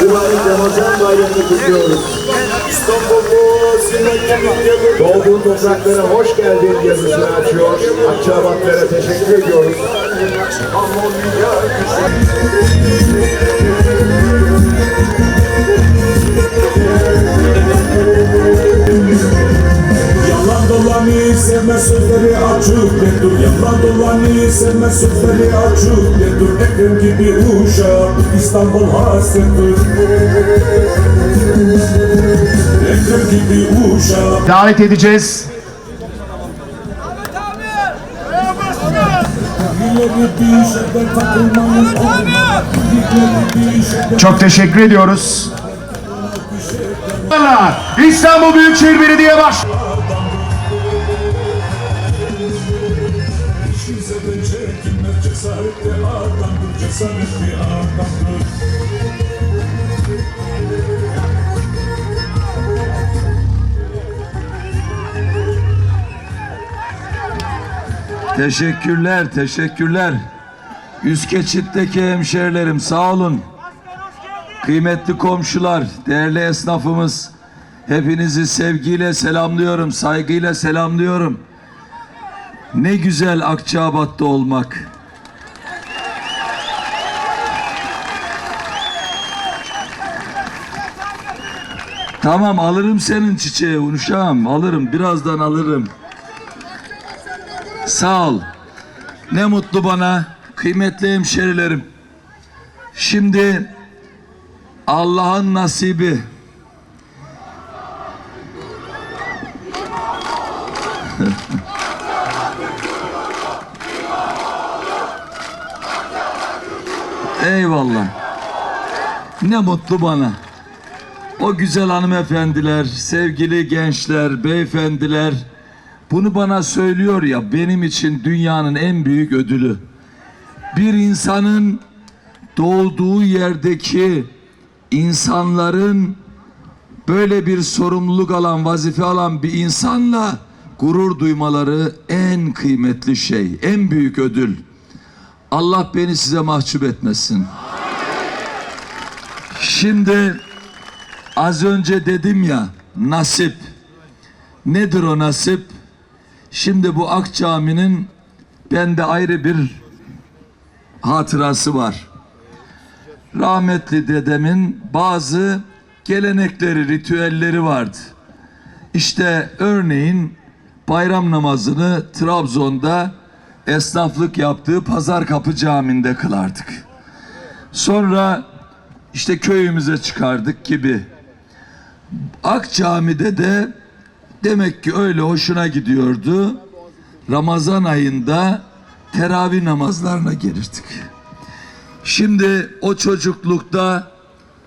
Mübarek Ramazan bayramını kutluyoruz. Doğduğun topraklara hoş geldin yazısını açıyor. Akçabatlara teşekkür ediyoruz. Dolanı sevme sözleri açık ne dur Yalan dolanı sevme sözleri açık ne dur Ekrem gibi uşak İstanbul hasrettir Ekrem gibi uşak. Davet edeceğiz. Çok teşekkür ediyoruz. İstanbul Büyükşehir Belediye Baş Teşekkürler, teşekkürler. Üst geçitteki hemşerilerim sağ olun. Kıymetli komşular, değerli esnafımız, hepinizi sevgiyle selamlıyorum, saygıyla selamlıyorum. Ne güzel Akçabat'ta olmak. Tamam alırım senin çiçeği uşağım alırım birazdan alırım. Sağ ol. Ne mutlu bana kıymetli hemşerilerim. Şimdi Allah'ın nasibi. Eyvallah. Ne mutlu bana. O güzel hanımefendiler, sevgili gençler, beyefendiler bunu bana söylüyor ya benim için dünyanın en büyük ödülü. Bir insanın doğduğu yerdeki insanların böyle bir sorumluluk alan, vazife alan bir insanla gurur duymaları en kıymetli şey, en büyük ödül. Allah beni size mahcup etmesin. Şimdi az önce dedim ya nasip. Nedir o nasip? Şimdi bu Ak Cami'nin bende ayrı bir hatırası var. Rahmetli dedemin bazı gelenekleri, ritüelleri vardı. İşte örneğin bayram namazını Trabzon'da esnaflık yaptığı Pazar Kapı Camii'nde kılardık. Sonra işte köyümüze çıkardık gibi. Ak Cami'de de demek ki öyle hoşuna gidiyordu. Ramazan ayında teravih namazlarına girirdik. Şimdi o çocuklukta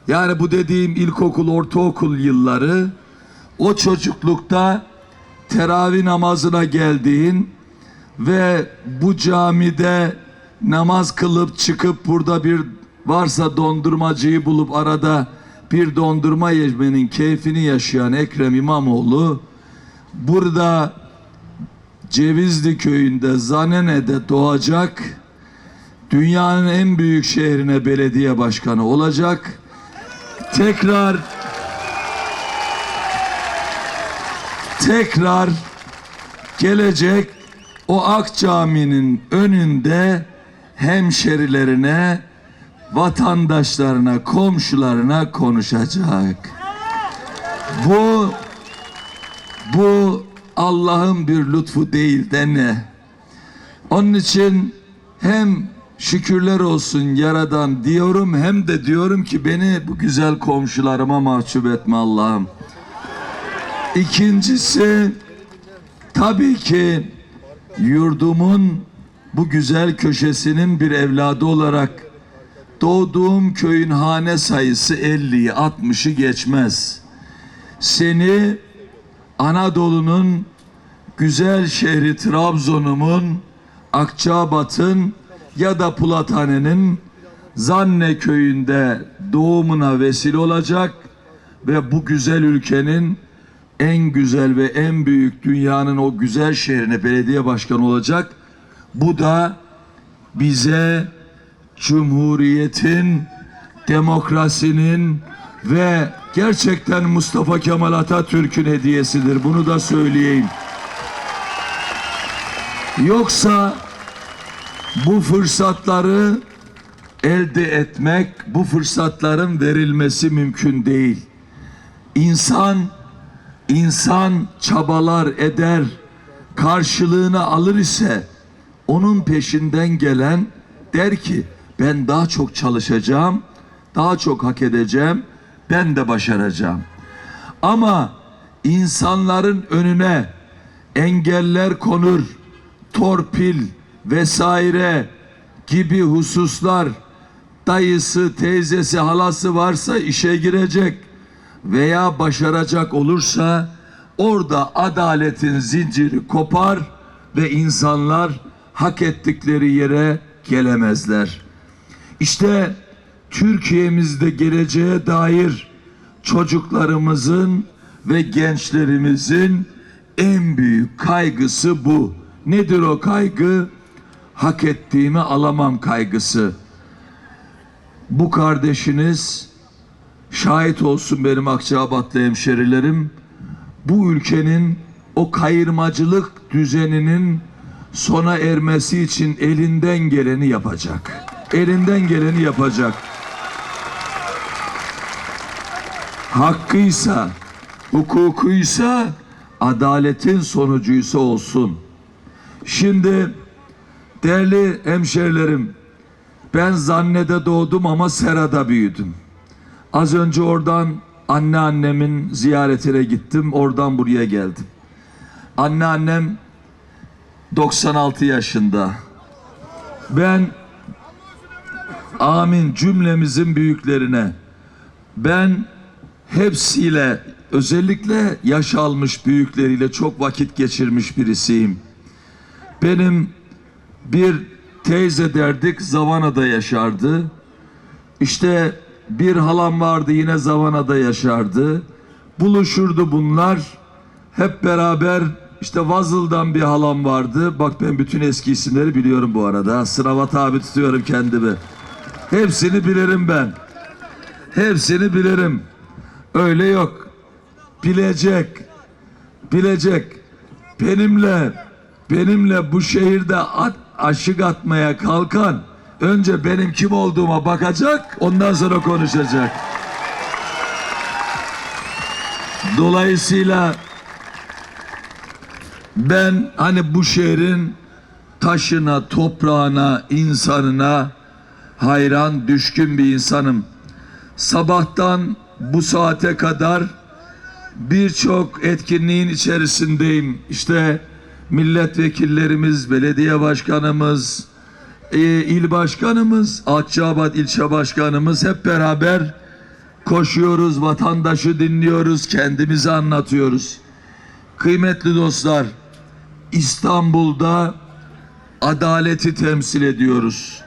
yani bu dediğim ilkokul, ortaokul yılları o çocuklukta teravih namazına geldiğin ve bu camide namaz kılıp çıkıp burada bir varsa dondurmacıyı bulup arada bir dondurma yemenin keyfini yaşayan Ekrem İmamoğlu burada Cevizli köyünde Zanene'de doğacak dünyanın en büyük şehrine belediye başkanı olacak. Tekrar tekrar gelecek o Ak Cami'nin önünde hemşerilerine, vatandaşlarına, komşularına konuşacak. Bu bu Allah'ın bir lütfu değil de ne? Onun için hem şükürler olsun yaradan diyorum hem de diyorum ki beni bu güzel komşularıma mahcup etme Allah'ım. İkincisi tabii ki yurdumun bu güzel köşesinin bir evladı olarak doğduğum köyün hane sayısı 50'yi 60'ı geçmez. Seni Anadolu'nun güzel şehri Trabzon'umun, Akçabat'ın ya da Pulathane'nin Zanne köyünde doğumuna vesile olacak ve bu güzel ülkenin en güzel ve en büyük dünyanın o güzel şehrine belediye başkanı olacak. Bu da bize Cumhuriyet'in, demokrasinin ve gerçekten Mustafa Kemal Atatürk'ün hediyesidir. Bunu da söyleyeyim. Yoksa bu fırsatları elde etmek, bu fırsatların verilmesi mümkün değil. İnsan insan çabalar eder, karşılığını alır ise onun peşinden gelen der ki ben daha çok çalışacağım, daha çok hak edeceğim, ben de başaracağım. Ama insanların önüne engeller konur, torpil vesaire gibi hususlar dayısı, teyzesi, halası varsa işe girecek veya başaracak olursa orada adaletin zinciri kopar ve insanlar hak ettikleri yere gelemezler. İşte Türkiye'mizde geleceğe dair çocuklarımızın ve gençlerimizin en büyük kaygısı bu. Nedir o kaygı? Hak ettiğimi alamam kaygısı. Bu kardeşiniz şahit olsun benim Akçabatlı hemşerilerim. Bu ülkenin o kayırmacılık düzeninin sona ermesi için elinden geleni yapacak. Elinden geleni yapacak. Hakkıysa, hukukuysa, adaletin sonucuysa olsun. Şimdi değerli hemşerilerim, ben Zanne'de doğdum ama Sera'da büyüdüm. Az önce oradan anneannemin ziyaretine gittim. Oradan buraya geldim. Anneannem 96 yaşında. Ben amin cümlemizin büyüklerine ben hepsiyle özellikle yaş almış büyükleriyle çok vakit geçirmiş birisiyim. Benim bir teyze derdik Zavana'da yaşardı. İşte bir halam vardı yine Zavana'da yaşardı. Buluşurdu bunlar. Hep beraber işte Vazıl'dan bir halam vardı. Bak ben bütün eski isimleri biliyorum bu arada. Sınava tabi tutuyorum kendimi. Hepsini bilirim ben. Hepsini bilirim. Öyle yok. Bilecek. Bilecek. Benimle benimle bu şehirde at, aşık atmaya kalkan önce benim kim olduğuma bakacak ondan sonra konuşacak. Dolayısıyla ben hani bu şehrin taşına, toprağına, insanına hayran, düşkün bir insanım. Sabahtan bu saate kadar birçok etkinliğin içerisindeyim. İşte milletvekillerimiz, belediye başkanımız, e, il başkanımız, Akçabat ilçe başkanımız hep beraber koşuyoruz, vatandaşı dinliyoruz, kendimizi anlatıyoruz. Kıymetli dostlar, İstanbul'da adaleti temsil ediyoruz.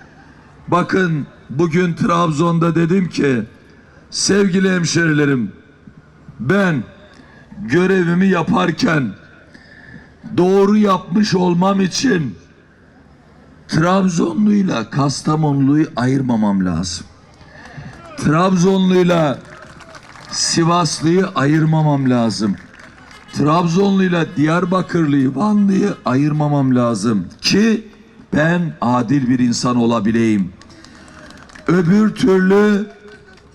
Bakın bugün Trabzon'da dedim ki sevgili hemşerilerim ben görevimi yaparken doğru yapmış olmam için Trabzonluyla Kastamonlu'yu ayırmamam lazım. Trabzonluyla Sivaslı'yı ayırmamam lazım. Trabzonluyla Diyarbakırlı'yı, Vanlı'yı ayırmamam lazım ki ben adil bir insan olabileyim. Öbür türlü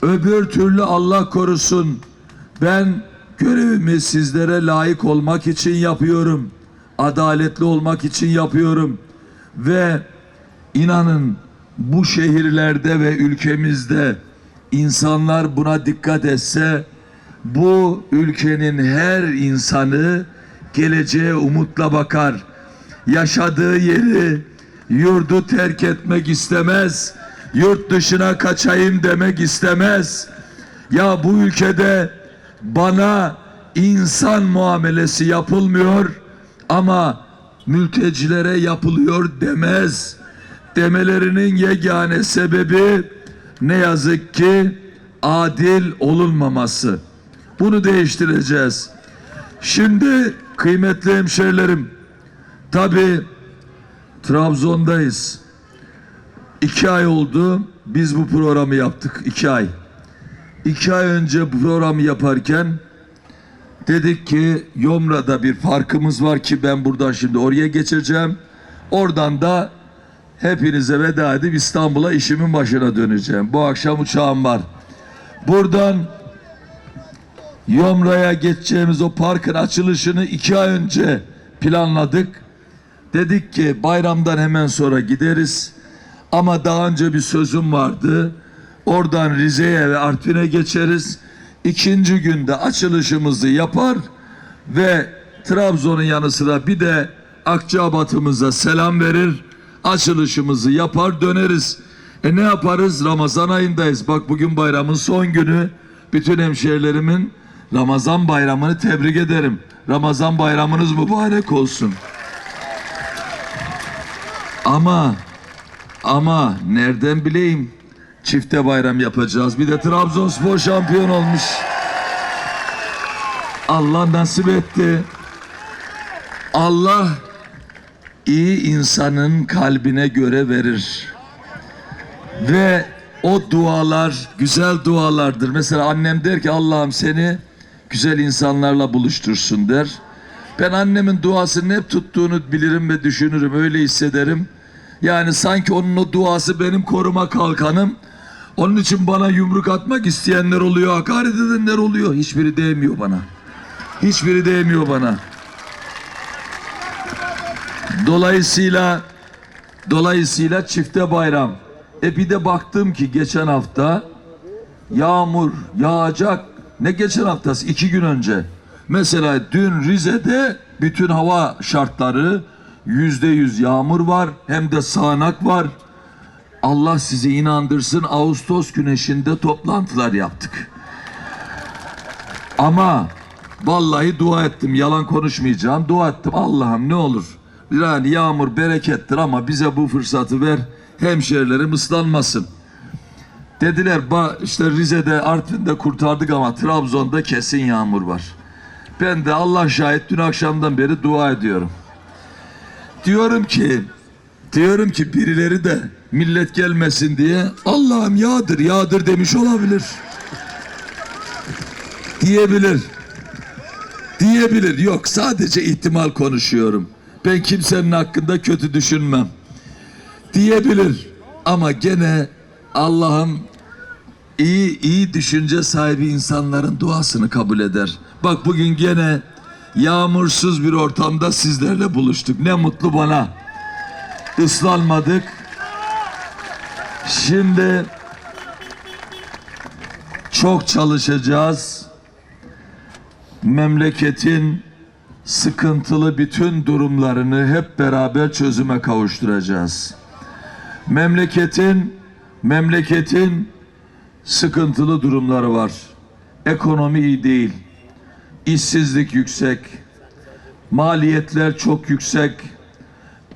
öbür türlü Allah korusun ben görevimi sizlere layık olmak için yapıyorum. Adaletli olmak için yapıyorum. Ve inanın bu şehirlerde ve ülkemizde insanlar buna dikkat etse bu ülkenin her insanı geleceğe umutla bakar. Yaşadığı yeri, yurdu terk etmek istemez. Yurt dışına kaçayım demek istemez. Ya bu ülkede bana insan muamelesi yapılmıyor ama mültecilere yapılıyor demez. Demelerinin yegane sebebi ne yazık ki adil olunmaması. Bunu değiştireceğiz. Şimdi kıymetli hemşerilerim, tabi Trabzon'dayız. İki ay oldu biz bu programı yaptık. iki ay. İki ay önce bu programı yaparken dedik ki Yomra'da bir farkımız var ki ben buradan şimdi oraya geçeceğim. Oradan da hepinize veda edip İstanbul'a işimin başına döneceğim. Bu akşam uçağım var. Buradan Yomra'ya geçeceğimiz o parkın açılışını iki ay önce planladık. Dedik ki bayramdan hemen sonra gideriz. Ama daha önce bir sözüm vardı. Oradan Rize'ye ve Artvin'e geçeriz. İkinci günde açılışımızı yapar ve Trabzon'un yanı sıra bir de Akçabat'ımıza selam verir. Açılışımızı yapar döneriz. E ne yaparız? Ramazan ayındayız. Bak bugün bayramın son günü. Bütün hemşehrilerimin Ramazan bayramını tebrik ederim. Ramazan bayramınız mübarek olsun. Ama ama nereden bileyim çifte bayram yapacağız. Bir de Trabzonspor şampiyon olmuş. Allah nasip etti. Allah iyi insanın kalbine göre verir. Ve o dualar güzel dualardır. Mesela annem der ki Allah'ım seni güzel insanlarla buluştursun der. Ben annemin duasının hep tuttuğunu bilirim ve düşünürüm. Öyle hissederim. Yani sanki onun o duası benim koruma kalkanım. Onun için bana yumruk atmak isteyenler oluyor, hakaret edenler oluyor. Hiçbiri değmiyor bana. Hiçbiri değmiyor bana. Dolayısıyla dolayısıyla çifte bayram. E bir de baktım ki geçen hafta yağmur yağacak. Ne geçen haftası? iki gün önce. Mesela dün Rize'de bütün hava şartları yüzde yüz yağmur var. Hem de sağanak var. Allah sizi inandırsın Ağustos güneşinde toplantılar yaptık. Ama vallahi dua ettim. Yalan konuşmayacağım. Dua ettim. Allah'ım ne olur. Yani yağmur berekettir ama bize bu fırsatı ver. Hemşerilerim ıslanmasın. Dediler işte Rize'de Artvin'de kurtardık ama Trabzon'da kesin yağmur var. Ben de Allah şahit dün akşamdan beri dua ediyorum. Diyorum ki diyorum ki birileri de millet gelmesin diye Allah'ım yağdır yağdır demiş olabilir. Diyebilir. Diyebilir. Yok sadece ihtimal konuşuyorum. Ben kimsenin hakkında kötü düşünmem. Diyebilir. Ama gene Allah'ım iyi iyi düşünce sahibi insanların duasını kabul eder. Bak bugün gene yağmursuz bir ortamda sizlerle buluştuk. Ne mutlu bana. Islanmadık. Şimdi çok çalışacağız. Memleketin sıkıntılı bütün durumlarını hep beraber çözüme kavuşturacağız. Memleketin memleketin sıkıntılı durumları var. Ekonomi iyi değil. İşsizlik yüksek. Maliyetler çok yüksek.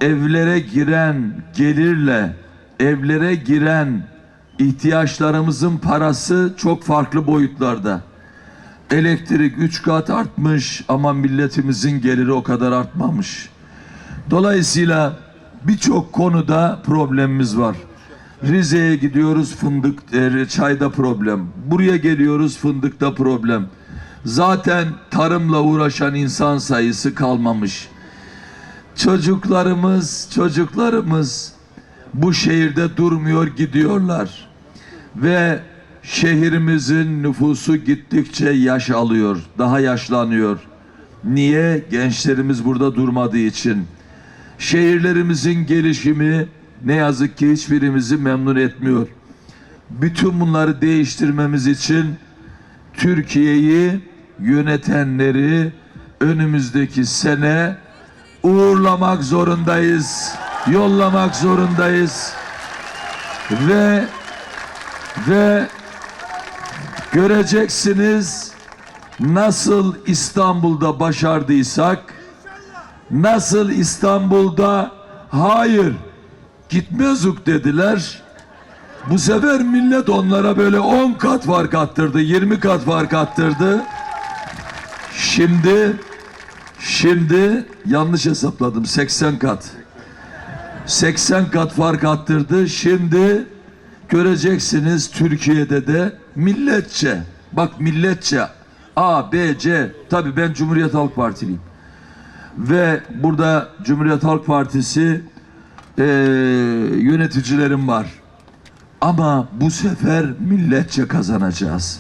Evlere giren gelirle evlere giren ihtiyaçlarımızın parası çok farklı boyutlarda. Elektrik üç kat artmış ama milletimizin geliri o kadar artmamış. Dolayısıyla birçok konuda problemimiz var. Rize'ye gidiyoruz fındık, e, çayda problem. Buraya geliyoruz fındıkta problem. Zaten tarımla uğraşan insan sayısı kalmamış. Çocuklarımız, çocuklarımız bu şehirde durmuyor gidiyorlar. Ve şehrimizin nüfusu gittikçe yaş alıyor, daha yaşlanıyor. Niye? Gençlerimiz burada durmadığı için. Şehirlerimizin gelişimi ne yazık ki hiçbirimizi memnun etmiyor. Bütün bunları değiştirmemiz için Türkiye'yi yönetenleri önümüzdeki sene uğurlamak zorundayız. Yollamak zorundayız. Ve ve göreceksiniz nasıl İstanbul'da başardıysak nasıl İstanbul'da hayır gitmezuk dediler. Bu sefer millet onlara böyle 10 kat fark attırdı, 20 kat fark attırdı. Şimdi Şimdi yanlış hesapladım 80 kat. 80 kat fark attırdı. Şimdi göreceksiniz Türkiye'de de milletçe. Bak milletçe A, B, C. Tabii ben Cumhuriyet Halk Partiliyim. Ve burada Cumhuriyet Halk Partisi eee yöneticilerim var. Ama bu sefer milletçe kazanacağız.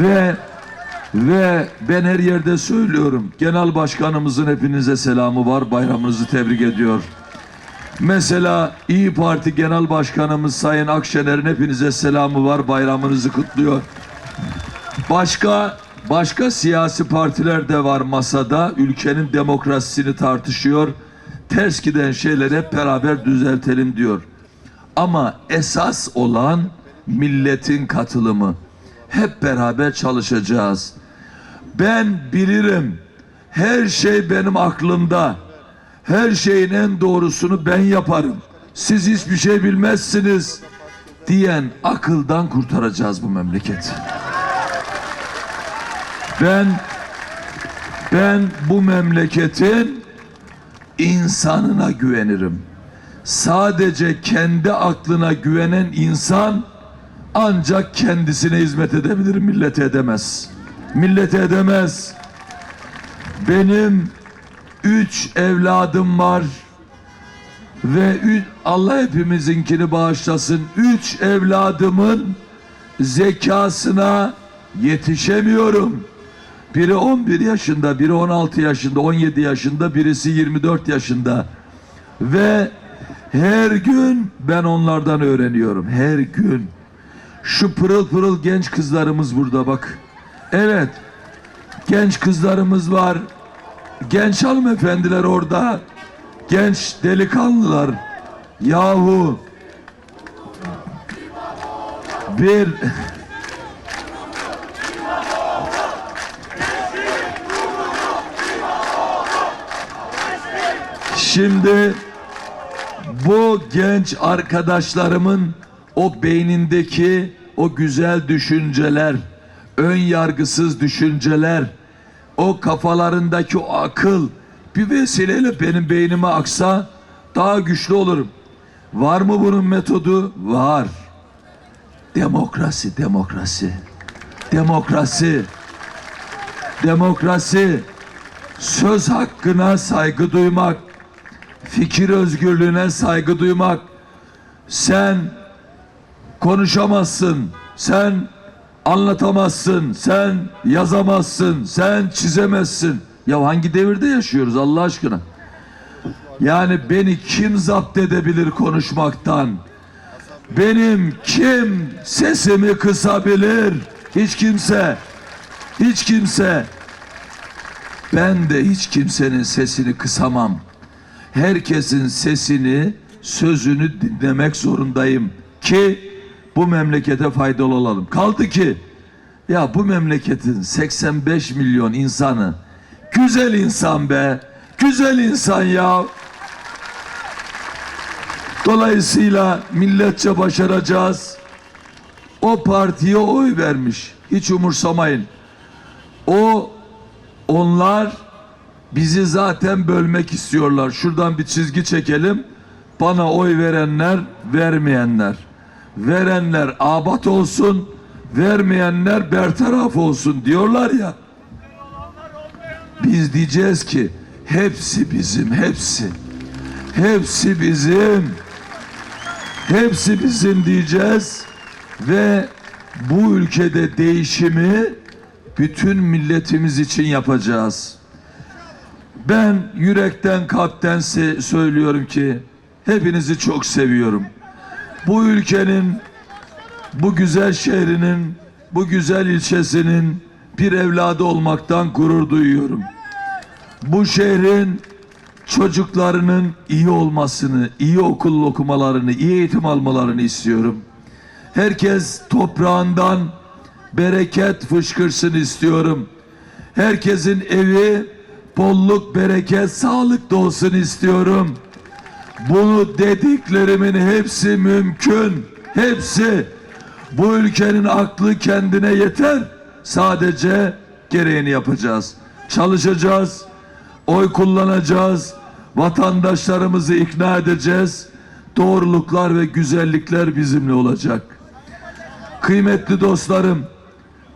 Ve ve ben her yerde söylüyorum. Genel başkanımızın hepinize selamı var. Bayramınızı tebrik ediyor. Mesela İyi Parti Genel Başkanımız Sayın Akşener'in hepinize selamı var. Bayramınızı kutluyor. Başka başka siyasi partiler de var masada. Ülkenin demokrasisini tartışıyor. Ters giden şeyleri hep beraber düzeltelim diyor. Ama esas olan milletin katılımı. Hep beraber çalışacağız. Ben bilirim. Her şey benim aklımda. Her şeyin en doğrusunu ben yaparım. Siz hiçbir şey bilmezsiniz diyen akıldan kurtaracağız bu memleketi. Ben ben bu memleketin insanına güvenirim. Sadece kendi aklına güvenen insan ancak kendisine hizmet edebilir, millete edemez. Millete edemez. Benim üç evladım var ve ü- Allah hepimizinkini bağışlasın. Üç evladımın zekasına yetişemiyorum. Biri 11 yaşında, biri 16 yaşında, 17 yaşında, birisi 24 yaşında. Ve her gün ben onlardan öğreniyorum. Her gün. Şu pırıl pırıl genç kızlarımız burada bak. Evet. Genç kızlarımız var. Genç hanımefendiler orada. Genç delikanlılar. Yahu. Bir Şimdi bu genç arkadaşlarımın o beynindeki o güzel düşünceler, ön yargısız düşünceler, o kafalarındaki o akıl bir vesileyle benim beynime aksa daha güçlü olurum. Var mı bunun metodu? Var. Demokrasi, demokrasi. Demokrasi. Demokrasi. Söz hakkına saygı duymak fikir özgürlüğüne saygı duymak. Sen konuşamazsın, sen anlatamazsın, sen yazamazsın, sen çizemezsin. Ya hangi devirde yaşıyoruz Allah aşkına? Yani beni kim zapt edebilir konuşmaktan? Benim kim sesimi kısabilir? Hiç kimse. Hiç kimse. Ben de hiç kimsenin sesini kısamam herkesin sesini, sözünü dinlemek zorundayım ki bu memlekete faydalı olalım. Kaldı ki ya bu memleketin 85 milyon insanı güzel insan be. Güzel insan ya. Dolayısıyla milletçe başaracağız. O partiye oy vermiş. Hiç umursamayın. O onlar Bizi zaten bölmek istiyorlar. Şuradan bir çizgi çekelim. Bana oy verenler, vermeyenler. Verenler abat olsun, vermeyenler bertaraf olsun diyorlar ya. Biz diyeceğiz ki hepsi bizim, hepsi. Hepsi bizim. Hepsi bizim diyeceğiz ve bu ülkede değişimi bütün milletimiz için yapacağız. Ben yürekten kalpten söylüyorum ki hepinizi çok seviyorum. Bu ülkenin, bu güzel şehrinin, bu güzel ilçesinin bir evladı olmaktan gurur duyuyorum. Bu şehrin çocuklarının iyi olmasını, iyi okul okumalarını, iyi eğitim almalarını istiyorum. Herkes toprağından bereket fışkırsın istiyorum. Herkesin evi bolluk, bereket, sağlık da olsun istiyorum. Bunu dediklerimin hepsi mümkün. Hepsi. Bu ülkenin aklı kendine yeter. Sadece gereğini yapacağız. Çalışacağız. Oy kullanacağız. Vatandaşlarımızı ikna edeceğiz. Doğruluklar ve güzellikler bizimle olacak. Kıymetli dostlarım,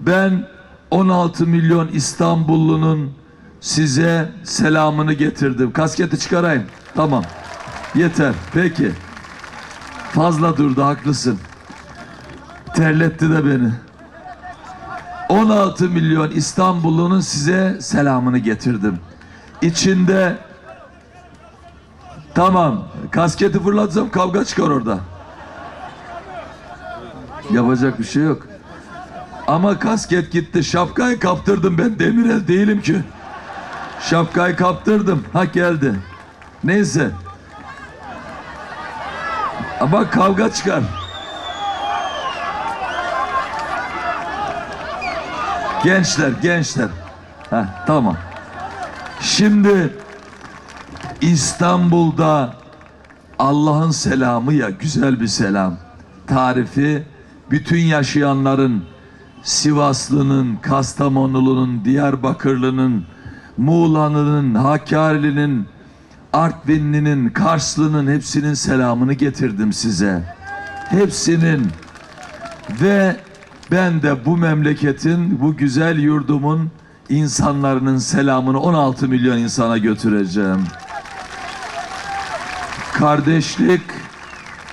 ben 16 milyon İstanbullunun size selamını getirdim. Kasketi çıkarayım. Tamam. Yeter. Peki. Fazla durdu haklısın. Terletti de beni. 16 milyon İstanbullunun size selamını getirdim. İçinde Tamam. Kasketi fırlatsam kavga çıkar orada. Yapacak bir şey yok. Ama kasket gitti. Şapkayı kaptırdım ben. Demirel değilim ki. Şapkayı kaptırdım. Ha geldi. Neyse. Ama kavga çıkar. Gençler, gençler. Ha tamam. Şimdi İstanbul'da Allah'ın selamı ya güzel bir selam. Tarifi bütün yaşayanların Sivaslı'nın, Kastamonulu'nun, Diyarbakırlı'nın, Muğla'nın, Hakkari'nin, Artvinli'nin, Karslı'nın hepsinin selamını getirdim size. Hepsinin ve ben de bu memleketin, bu güzel yurdumun insanların selamını 16 milyon insana götüreceğim. Kardeşlik,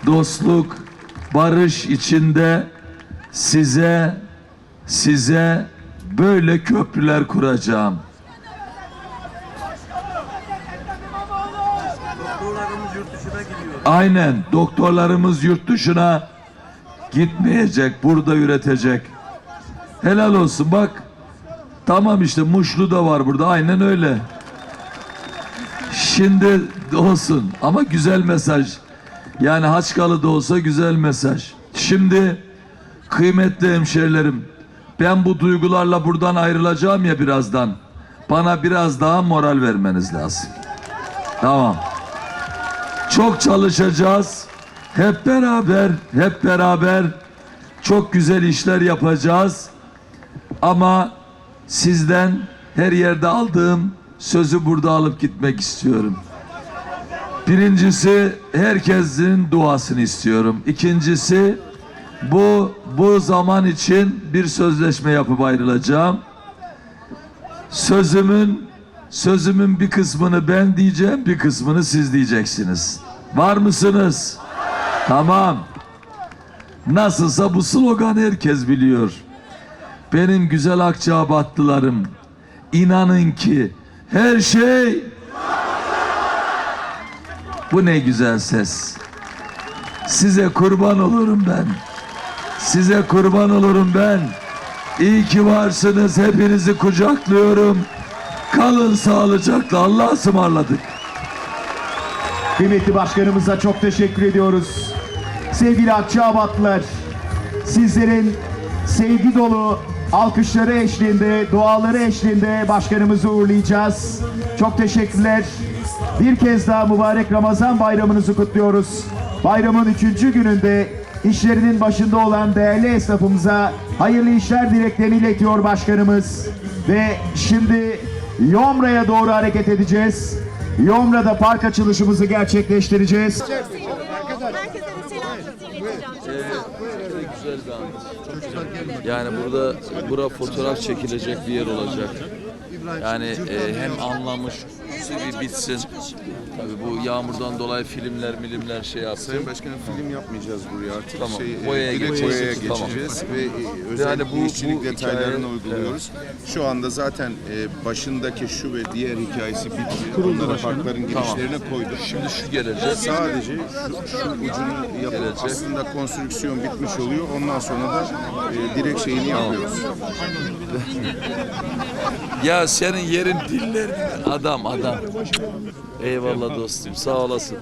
dostluk, barış içinde size size böyle köprüler kuracağım. Aynen doktorlarımız yurt dışına gitmeyecek, burada üretecek. Helal olsun bak. Tamam işte Muşlu da var burada. Aynen öyle. Şimdi olsun ama güzel mesaj. Yani Haçkalı da olsa güzel mesaj. Şimdi kıymetli hemşerilerim ben bu duygularla buradan ayrılacağım ya birazdan. Bana biraz daha moral vermeniz lazım. Tamam. Çok çalışacağız. Hep beraber, hep beraber çok güzel işler yapacağız. Ama sizden her yerde aldığım sözü burada alıp gitmek istiyorum. Birincisi herkesin duasını istiyorum. İkincisi bu bu zaman için bir sözleşme yapıp ayrılacağım. Sözümün sözümün bir kısmını ben diyeceğim, bir kısmını siz diyeceksiniz. Var mısınız? Tamam. Nasılsa bu slogan herkes biliyor. Benim güzel Akçabatlılarım inanın ki her şey bu ne güzel ses. Size kurban olurum ben. Size kurban olurum ben. İyi ki varsınız. Hepinizi kucaklıyorum. Kalın sağlıcakla. Allah'a ısmarladık. Kıymetli başkanımıza çok teşekkür ediyoruz. Sevgili Akçaabatlılar, sizlerin sevgi dolu alkışları eşliğinde, duaları eşliğinde başkanımızı uğurlayacağız. Çok teşekkürler. Bir kez daha mübarek Ramazan bayramınızı kutluyoruz. Bayramın üçüncü gününde işlerinin başında olan değerli esnafımıza hayırlı işler dileklerini iletiyor başkanımız. Ve şimdi Yomra'ya doğru hareket edeceğiz. Yomra'da park açılışımızı gerçekleştireceğiz. Yani burada bura fotoğraf çekilecek bir yer olacak. Yani e, hem anlamış bir bitsin. Tabii bu yağmurdan dolayı filmler milimler şey yapsın. Sayın Başkanım film yapmayacağız buraya artık. Tamam, Şey, e, boyaya direkt geçeceğiz. boyaya Tamam. geçeceğiz ve e, özellikle bu- işçilik bu detaylarını hikaye- uyguluyoruz. Şu anda zaten e, başındaki şu ve diğer hikayesi bitti. Onları parkların girişlerine koyduk. Şimdi şu gelecek. Sadece şu, şu ucunu yapıp Gelecek. aslında konstrüksiyon bitmiş oluyor. Ondan sonra da e, direkt şeyini yapıyoruz. Ya senin yerin diller adam adam. Eyvallah dostum sağ olasın.